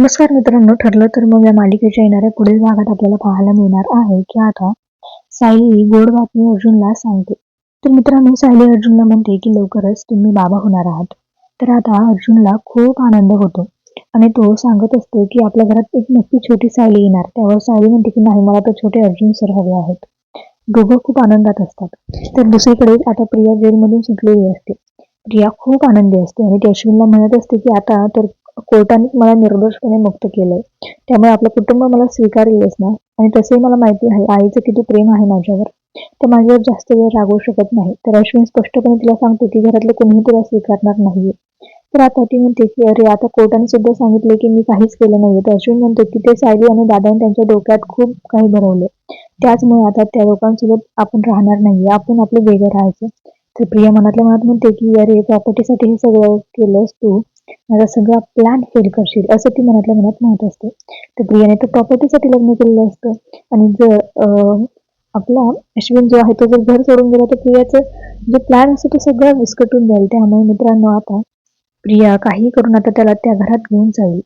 नमस्कार मित्रांनो ठरलं तर मग या मालिकेच्या येणाऱ्या पुढील भागात आपल्याला पाहायला मिळणार आहे की आता सायली गोड बातमी अर्जुनला सांगते. तर मित्रांनो सायली अर्जुनला म्हणते की लवकरच तुम्ही बाबा होणार आहात. तर आता अर्जुनला खूप आनंद होतो आणि तो सांगत असतो की आपल्या घरात एक नक्की छोटी सायली येणार. त्यावर सायली म्हणते की नाही मला तर छोटे अर्जुन सर हवे आहेत. दोघं खूप आनंदात असतात. तर दुसरीकडे आता प्रिया जेलमधून सुटलेली असते. प्रिया खूप आनंदी असते आणि ती अश्विनला म्हणत असते की आता तर कोर्टाने मला निर्दोषपणे मुक्त केलंय. त्यामुळे आपलं कुटुंब मला स्वीकारेलच ना? आणि तसंही मला माहिती आहे आईचं किती प्रेम आहे माझ्यावर. तर माझ्यावर जास्त वेळ रागवू शकत नाही. तर अश्विन स्पष्टपणे तिला सांगतो की घरातले कोणीही तिला स्वीकारणार नाहीये. तर आता ती म्हणते की अरे आता कोर्टाने सुद्धा सांगितले की मी काहीच केलं नाहीये. तर अश्विन म्हणतो की ते सायली आणि दादाने त्यांच्या डोक्यात खूप काही भरवले त्याचमुळे आता त्या लोकांसोबत आपण राहणार नाहीये. आपण आपले वेगळं राहायचं. तर प्रिया मनातल्या मनात म्हणते की अरे प्रॉपर्टीसाठी हे सगळं केलंस तू. माझा सगळा प्लॅन फेल करशील असं ती मनातल्या मनात म्हणत असते. तर प्रियाने तर प्रॉपर्टीसाठी लग्न केलेलं असतं. आणि जर आपला अश्विन जो आहे तो जर घर सोडून गेला तर प्रियाचं जे प्लॅन असतो तो सगळा विस्कटून जाईल. त्यामुळे मित्रांनो आता प्रिया काही करून आता त्याला त्या घरात घेऊन जाईल.